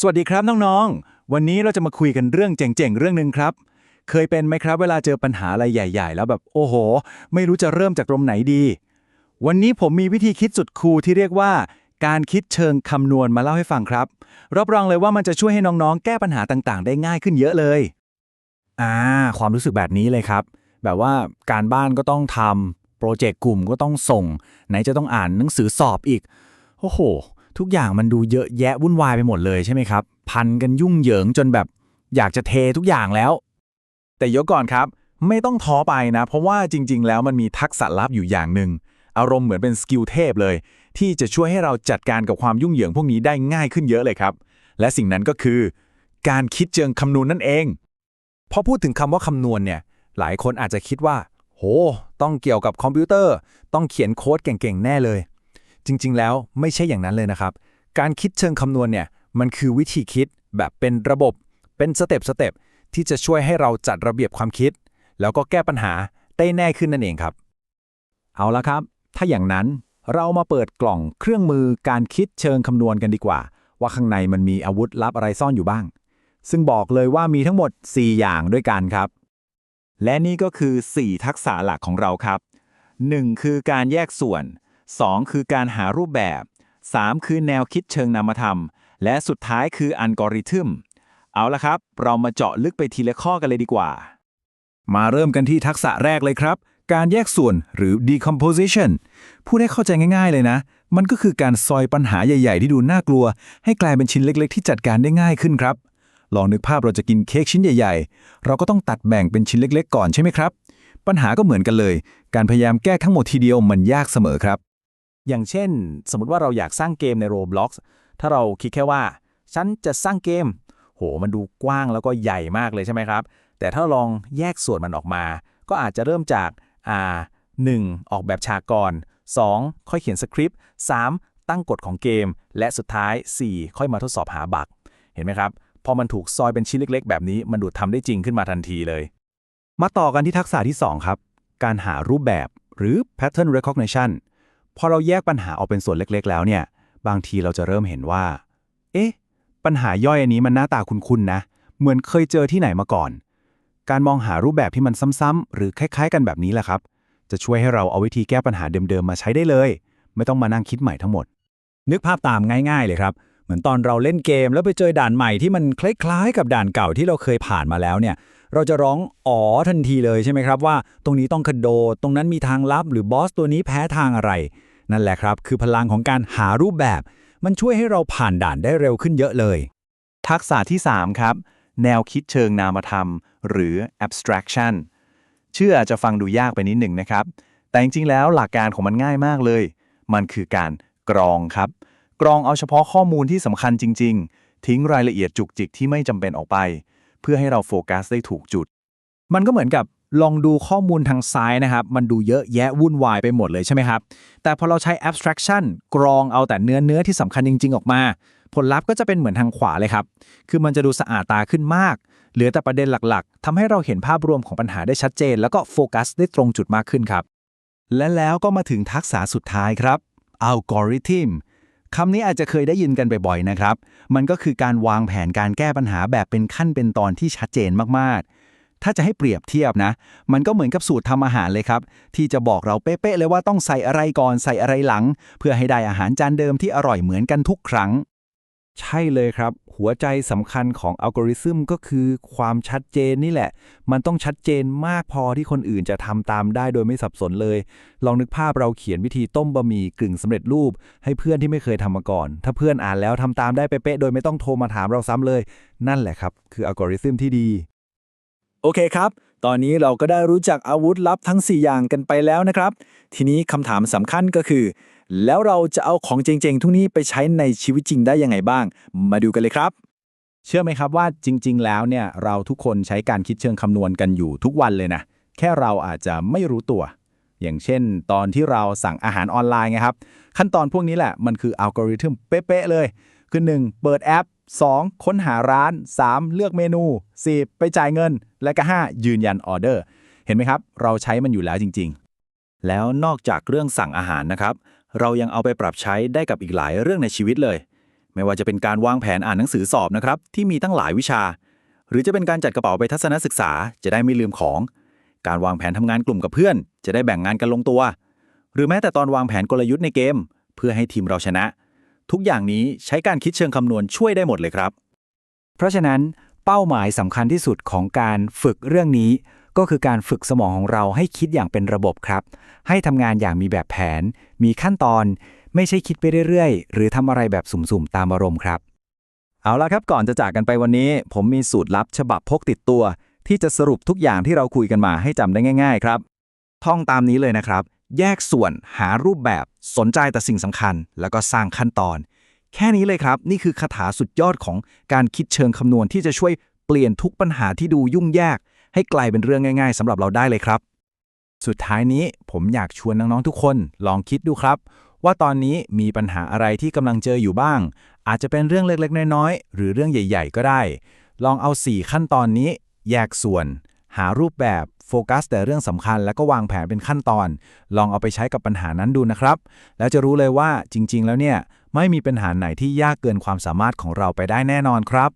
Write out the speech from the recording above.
สวัสดีครับน้องๆ วันนี้เราจะมาคุยกันเรื่องเจ๋งๆ เรื่องหนึ่งครับ เคยเป็นไหมครับ เวลาเจอปัญหาอะไรใหญ่ ๆ แล้วแบบโอ้โห ไม่รู้จะเริ่มจากตรงไหนดี วันนี้ผมมีวิธีคิดสุดคูลที่เรียกว่า การคิดเชิงคำนวณมาเล่าให้ฟังครับ รับรองเลยว่ามันจะช่วยให้น้องๆ แก้ปัญหาต่างๆ ได้ง่ายขึ้นเยอะเลย อ่า ความรู้สึกแบบนี้เลยครับ แบบว่าการบ้านก็ต้องทำโปรเจกต์กลุ่มก็ต้องส่ง ไหนจะต้องอ่านหนังสือสอบอีก โอ้โห ทุกอย่างมันดูเยอะแยะวุ่นวายไปหมดเลยใช่ไหมครับ พันกันยุ่งเหยิงจนแบบ อยากจะเททุกอย่างแล้ว แต่ยวก่อนครับ ไม่ต้องท้อไปนะ เพราะว่าจริง ๆ แล้วมันมีทักษะลับอยู่อย่างหนึ่งอารมณ์เหมือนเป็นสกิลเทพเลย ที่จะช่วยให้เราจัดการกับความยุ่งเหยิงพวกนี้ได้ง่ายขึ้นเยอะเลยครับ และสิ่งนั้นก็คือ การคิดเชิงคำนวณนั่นเองพอพูดถึงคำว่าคำนวณเนี่ยหลายคนอาจจะคิดว่า โห ต้องเกี่ยวกับคอมพิวเตอร์ ต้องเขียนโค้ดเก่งๆ แน่เลย จริง ๆ แล้วไม่ใช่อย่างนั้นเลยนะครับ การคิดเชิงคำนวณเนี่ยมันคือวิธีคิดแบบเป็นระบบ เป็นสเต็ปสเต็ปที่จะช่วยให้เราจัดระเบียบความคิด แล้วก็แก้ปัญหาได้แน่ขึ้นนั่นเองครับ เอาละครับ ถ้าอย่างนั้นเรามาเปิดกล่องเครื่องมือการคิดเชิงคำนวณกันดีกว่า ว่าข้างในมันมีอาวุธลับอะไรซ่อนอยู่บ้าง ซึ่งบอกเลยว่ามีทั้งหมด 4 อย่างด้วยกันครับ และนี่ก็คือ 4 ทักษะหลักของเราครับ 1. คือการแยกส่วน 2. คือการหารูปแบบ 3. คือแนวคิดเชิงนามธรรม และสุดท้ายคืออัลกอริทึม เอาละครับ เรามาเจาะลึกไปทีละข้อกันเลยดีกว่า มาเริ่มกันที่ทักษะแรกเลยครับ การแยกส่วนหรือ decomposition พูดให้เข้าใจง่ายๆเลยนะ มันก็คือการซอยปัญหาใหญ่ ๆ ที่ดูน่ากลัว ให้กลายเป็นชิ้นเล็ก ๆ ที่จัดการได้ง่ายขึ้นครับ ลองนึกภาพเราจะกินเค้กชิ้นใหญ่ ๆ เราก็ต้องตัดแบ่งเป็นชิ้นเล็ก ๆ ก่อนใช่ไหมครับ ปัญหาก็เหมือนกันเลย การพยายามแก้ทั้งหมดทีเดียวมันยากเสมอครับ อย่างเช่น สมมติว่าเราอยากสร้างเกมใน Roblox ถ้าเราคิดแค่ว่า ฉันจะสร้างเกม โห มันดูกว้างแล้วก็ใหญ่มากเลยใช่ไหมครับ แต่ถ้าลองแยกส่วนมันออกมา ก็อาจจะเริ่มจากอ่า 1. ออกแบบฉากก่อน 2. ค่อยเขียนสคริปต์ 3. ตั้งกฎของเกม และสุดท้าย 4. ค่อยมาทดสอบหาบั๊กเห็นไหมครับ พอมันถูกซอยเป็นชิ้นเล็ก ๆ แบบนี้ มันดูทำได้จริงขึ้นมาทันทีเลย มาต่อกันที่ทักษะที่ 2 ครับ การหารูปแบบหรือ pattern recognition พอเราแยกปัญหาออกเป็นส่วนเล็กๆ แล้วเนี่ย บางทีเราจะเริ่มเห็นว่า เอ๊ะ ปัญหาย่อยอันนี้มันหน้าตาคุ้นๆนะ เหมือนเคยเจอที่ไหนมาก่อน การมองหารูปแบบที่มันซ้ำๆหรือคล้าย ๆ กันแบบนี้แหละครับ จะช่วยให้เราเอาวิธีแก้ปัญหาเดิมๆมาใช้ได้เลย ไม่ต้องมานั่งคิดใหม่ทั้งหมด นึกภาพตามง่าย ๆ เลยครับ เหมือนตอนเราเล่นเกมแล้วไปเจอด่านใหม่ที่มันคล้ายๆ กับด่านเก่าที่เราเคยผ่านมาแล้วเนี่ยเราจะร้องอ๋อทันทีเลยใช่ไหมครับว่า ตรงนี้ต้องกระโดดตรงนั้นมีทางลับ หรือบอสตัวนี้แพ้ทางอะไร นั่นแหละครับ คือพลังของการหารูปแบบ มันช่วยให้เราผ่านด่านได้เร็วขึ้นเยอะเลย ทักษะที่ 3 ครับ แนวคิดเชิงนามธรรม หรือ abstraction ชื่ออาจจะฟังดูยากไปนิดหนึ่งนะครับ แต่จริงๆแล้วหลักการของมันง่ายมากเลย มันคือการกรองครับ กรองเอาเฉพาะข้อมูลที่สำคัญจริง ๆ ทิ้งรายละเอียดจุกจิกที่ไม่จำเป็นออกไป เพื่อให้เราโฟกัสได้ถูกจุด มันก็เหมือนกับ ลองดูข้อมูลทางซ้ายนะครับ มันดูเยอะแยะวุ่นวายไปหมดเลยใช่ไหมครับ แต่พอเราใช้ abstraction กรองเอาแต่เนื้อเนื้อที่สำคัญจริง ๆ ออกมา ผลลัพธ์ก็จะเป็นเหมือนทางขวาเลยครับ คือมันจะดูสะอาดตาขึ้นมาก เหลือแต่ประเด็นหลักๆทำให้เราเห็นภาพรวมของปัญหาได้ชัดเจน แล้วก็โฟกัสได้ตรงจุดมากขึ้นครับ และแล้วก็มาถึงทักษะสุดท้ายครับ algorithm คำนี้อาจจะเคยได้ยินกันบ่อยๆนะครับ มันก็คือการวางแผนการแก้ปัญหาแบบเป็นขั้นเป็นตอนที่ชัดเจนมากๆ ถ้าจะให้เปรียบเทียบนะ มันก็เหมือนกับสูตรทำอาหารเลยครับ ที่จะบอกเราเป๊ะๆเลยว่าต้องใส่อะไรก่อนใส่อะไรหลัง เพื่อให้ได้อาหารจานเดิมที่อร่อยเหมือนกันทุกครั้ง ใช่เลยครับ หัวใจสำคัญของอัลกอริทึมก็คือความชัดเจนนี่แหละ มันต้องชัดเจนมากพอที่คนอื่นจะทำตามได้โดยไม่สับสนเลย ลองนึกภาพเราเขียนวิธีต้มบะหมี่กึ่งสำเร็จรูป ให้เพื่อนที่ไม่เคยทำมาก่อน ถ้าเพื่อนอ่านแล้วทำตามได้เป๊ะๆโดยไม่ต้องโทรมาถามเราซ้ำเลย นั่นแหละครับ คืออัลกอริทึมที่ดี อเคครับ ตอนนี้เราก็ได้รู้จักอาวุธลับทั้ง 4 อย่างกันไปแล้วนะครับ ทีนี้คำถามสำคัญก็คือ แล้วเราจะเอาของเจ๋งๆ ทุกนี้ไปใช้ในชีวิตจริงได้ยังไงบ้าง มาดูกันเลยครับ เชื่อไหมครับว่าจริง ๆ แล้วเนี่ยเราทุกคนใช้การคิดเชิงคำนวณกันอยู่ทุกวันเลยนะ แค่เราอาจจะไม่รู้ตัว อย่างเช่น ตอนที่เราสั่งอาหารออนไลน์ไงครับ ขั้นตอนพวกนี้แหละมันคืออัลกอริทึมเป๊ะๆเลย คือ 1. เปิดแอป 2. ค้นหาร้าน 3. เลือกเมนู 4. ไปจ่ายเงิน และก็ 5. ยืนยันออเดอร์ เห็นไหมครับ เราใช้มันอยู่แล้วจริง ๆ แล้วนอกจากเรื่องสั่งอาหารนะครับ เรายังเอาไปปรับใช้ได้กับอีกหลายเรื่องในชีวิตเลย ไม่ว่าจะเป็นการวางแผนอ่านหนังสือสอบนะครับที่มีตั้งหลายวิชา หรือจะเป็นการจัดกระเป๋าไปทัศนศึกษา จะได้ไม่ลืมของ การวางแผนทำงานกลุ่มกับเพื่อน จะได้แบ่งงานกันลงตัว หรือแม้แต่ตอนวางแผนกลยุทธ์ในเกม เพื่อให้ทีมเราชนะ ทุกอย่างนี้ใช้การคิดเชิงคำนวณช่วยได้หมดเลยครับ เพราะฉะนั้นเป้าหมายสำคัญที่สุดของการฝึกเรื่องนี้ ก็คือการฝึกสมองของเราให้คิดอย่างเป็นระบบครับ ให้ทำงานอย่างมีแบบแผน มีขั้นตอน ไม่ใช่คิดไปเรื่อยๆ หรือทำอะไรแบบสุ่มๆ ตามอารมณ์ครับ เอาละครับก่อนจะจากกันไปวันนี้ ผมมีสูตรลับฉบับพกติดตัว ที่จะสรุปทุกอย่างที่เราคุยกันมาให้จำได้ง่าย ๆ ครับ ท่องตามนี้เลยนะครับ แยกส่วนหารูปแบบสนใจแต่สิ่งสำคัญ แล้วก็สร้างขั้นตอน แค่นี้เลยครับ นี่คือคาถาสุดยอดของการคิดเชิงคำนวณที่จะช่วยเปลี่ยนทุกปัญหาที่ดูยุ่งยาก ให้กลายเป็นเรื่องง่าย ๆสำหรับเราได้เลยครับ สุดท้ายนี้ผมอยากชวนน้องๆทุกคน ลองคิดดูครับ ว่าตอนนี้มีปัญหาอะไรที่กำลังเจออยู่บ้าง อาจจะเป็นเรื่องเล็กๆ น้อยๆ หรือเรื่องใหญ่ ๆ ก็ได้ ลองเอา 4 ขั้นตอนนี้ แยกส่วน หารูปแบบ โฟกัสแต่เรื่องสำคัญแล้วก็วางแผนเป็นขั้นตอน ลองเอาไปใช้กับปัญหานั้นดูนะครับ แล้วจะรู้เลยว่าจริง ๆ แล้วเนี่ยไม่มีปัญหาไหนที่ยากเกินความสามารถของเราไปได้แน่นอนครับ